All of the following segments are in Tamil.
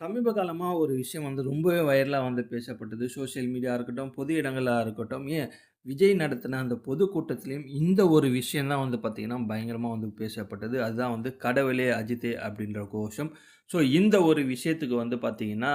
சமீப காலமாக ஒரு விஷயம் வந்து ரொம்பவே வைரலாக வந்து பேசப்பட்டது. சோசியல் மீடியா இருக்கட்டும், பொது இடங்களாக இருக்கட்டும், ஏன் விஜய் நடத்தின அந்த பொதுக்கூட்டத்திலையும் இந்த ஒரு விஷயந்தான் வந்து பார்த்திங்கன்னா பயங்கரமாக வந்து பேசப்பட்டது. அதுதான் வந்து "கடவுளே அஜித்தே" அப்படின்ற கோஷம். ஸோ இந்த ஒரு விஷயத்துக்கு வந்து பார்த்தீங்கன்னா,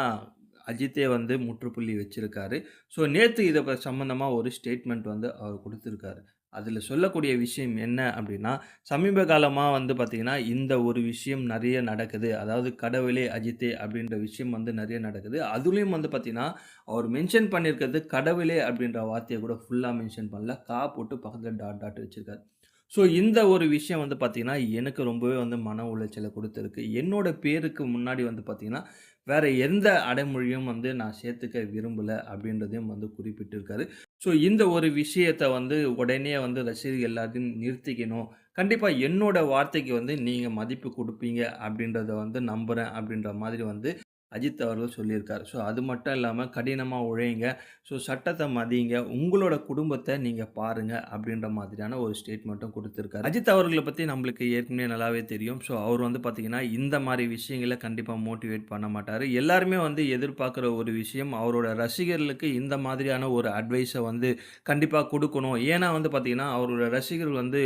அஜித்தே வந்து முற்றுப்புள்ளி வச்சுருக்காரு ஸோ நேற்று இதை சம்மந்தமாக ஒரு ஸ்டேட்மெண்ட் வந்து அவர் கொடுத்துருக்காரு அதில் சொல்லக்கூடிய விஷயம் என்ன அப்படின்னா, சமீப காலமாக வந்து பார்த்தீங்கன்னா, இந்த ஒரு விஷயம் நிறைய நடக்குது. அதாவது "கடவுளே அஜித்தே" அப்படின்ற விஷயம் வந்து நிறைய நடக்குது. அதுலேயும் வந்து பார்த்திங்கன்னா அவர் மென்ஷன் பண்ணியிருக்கிறது கடவுளே அப்படின்ற வார்த்தையை கூட ஃபுல்லாக மென்ஷன் பண்ணல. கா போட்டு பக்கத்தில் டாட் டாட் வச்சுருக்காரு ஸோ இந்த ஒரு விஷயம் வந்து பார்த்திங்கன்னா எனக்கு ரொம்பவே வந்து மன உளைச்சலை கொடுத்துருக்கு என்னோடய பேருக்கு முன்னாடி வந்து பார்த்திங்கன்னா வேறு எந்த அடைமொழியும் வந்து நான் சேர்த்துக்க விரும்பல அப்படின்றதையும் வந்து குறிப்பிட்டிருக்காரு. ஸோ இந்த ஒரு விஷயத்த வந்து உடனே வந்து ரசிகர்கள் எல்லாத்தையும் நிறுத்திக்கணும். கண்டிப்பாக என்னோடய வார்த்தைக்கு வந்து நீங்கள் மதிப்பு கொடுப்பீங்க அப்படின்றத வந்து நம்புகிறேன் அப்படின்ற மாதிரி வந்து அஜித் அவர்கள் சொல்லியிருக்கார் ஸோ அது மட்டும் இல்லாமல் கடினமாக உழையுங்க. ஸோ சட்டத்தை மதியுங்க. உங்களோட குடும்பத்தை நீங்கள் பாருங்கள் அப்படின்ற மாதிரியான ஒரு ஸ்டேட்மெண்ட்டும் கொடுத்துருக்காரு அஜித் அவர்களை பற்றி நம்மளுக்கு ஏற்கனவே நல்லாவே தெரியும். ஸோ அவர் வந்து பார்த்தீங்கன்னா, இந்த மாதிரி விஷயங்களை கண்டிப்பாக மோட்டிவேட் பண்ண மாட்டார் எல்லாருமே வந்து எதிர்பார்க்குற ஒரு விஷயம் அவரோட ரசிகர்களுக்கு இந்த மாதிரியான ஒரு அட்வைஸை வந்து கண்டிப்பாக கொடுக்கணும் ஏன்னா வந்து பார்த்திங்கன்னா அவரோட ரசிகர்கள் வந்து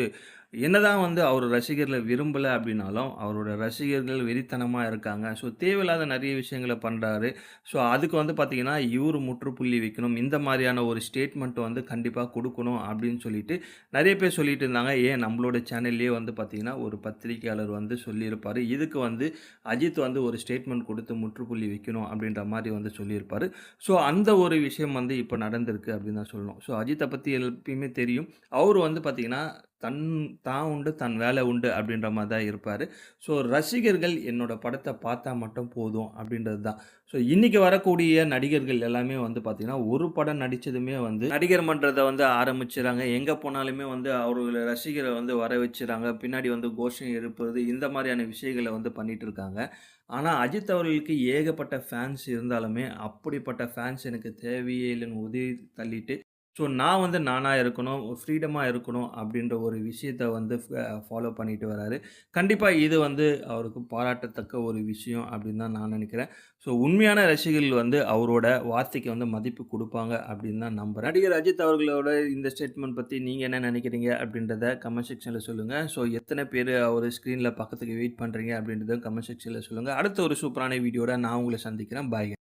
என்னதான் வந்து அவர் ரசிகர்களை விரும்பல அப்படின்னாலும், அவரோட ரசிகர்கள் வெறித்தனமாக இருக்காங்க. ஸோ தேவையில்லாத நிறைய விஷயங்கள பண்ணுறாரு ஸோ அதுக்கு வந்து பார்த்தீங்கன்னா, இவரு முற்றுப்புள்ளி வைக்கணும். இந்த மாதிரியான ஒரு ஸ்டேட்மெண்ட் வந்து கண்டிப்பாக கொடுக்கணும் அப்படின்னு சொல்லிட்டு நிறைய பேர் சொல்லிட்டு இருந்தாங்க. ஏன் நம்மளோட சேனல்லையே வந்து பார்த்தீங்கன்னா, ஒரு பத்திரிக்கையாளர் வந்து சொல்லியிருப்பார் இதுக்கு வந்து அஜித் வந்து ஒரு ஸ்டேட்மெண்ட் கொடுத்து முற்றுப்புள்ளி வைக்கணும் அப்படின்ற மாதிரி வந்து சொல்லியிருப்பார் ஸோ அந்த ஒரு விஷயம் வந்து இப்போ நடந்திருக்கு அப்படின்னு தான் சொல்லணும். ஸோ அஜித்தை பற்றி எப்பயுமே தெரியும். அவர் வந்து பார்த்திங்கன்னா தன் தான் உண்டு, தன் வேலை உண்டு அப்படின்ற மாதிரி தான் இருப்பார் ஸோ ரசிகர்கள் என்னோட படத்தை பார்த்தா மட்டும் போதும் அப்படின்றது தான். ஸோ இன்றைக்கி வரக்கூடிய நடிகர்கள் எல்லாமே வந்து பார்த்திங்கன்னா ஒரு படம் நடித்ததுமே வந்து நடிகர் மன்றத்தை வந்து ஆரம்பிச்சுறாங்க. எங்கே போனாலுமே வந்து அவர்களை ரசிகரை வந்து வர வச்சுறாங்க. பின்னாடி வந்து கோஷம் எழுப்புறது, இந்த மாதிரியான விஷயங்கள வந்து பண்ணிகிட்டு இருக்காங்க. ஆனால் அஜித் அவர்களுக்கு ஏகப்பட்ட ஃபேன்ஸ் இருந்தாலுமே, அப்படிப்பட்ட ஃபேன்ஸ் எனக்கு தேவையே இல்லைன்னு உதவி தள்ளிட்டு, ஸோ நான் வந்து நானா இருக்கணும், ஃப்ரீடமாக இருக்கணும் அப்படின்ற ஒரு விஷயத்த வந்து ஃப ஃபாலோ பண்ணிட்டு வராரு. கண்டிப்பாக இது வந்து அவருக்கு பாராட்டத்தக்க ஒரு விஷயம் அப்படின்னு தான் நான் நினைக்கிறேன். ஸோ உண்மையான ரசிகர்கள் வந்து அவரோட வார்த்தைக்கு வந்து மதிப்பு கொடுப்பாங்க அப்படின்னு தான் நம்புகிறேன் நடிகர் அஜித் அவர்களோட இந்த ஸ்டேட்மெண்ட் பற்றி நீங்கள் என்ன நினைக்கிறீங்க அப்படின்றத கமெண்ட் செக்ஷனில் சொல்லுங்கள் ஸோ எத்தனை பேர் அவர் ஸ்க்ரீனில் பக்கத்துக்கு வெயிட் பண்ணுறீங்க அப்படின்றத கமெண்ட் செக்ஷனில் சொல்லுங்கள் அடுத்த ஒரு சூப்பரான வீடியோட நான் உங்களை சந்திக்கிறேன். பாய்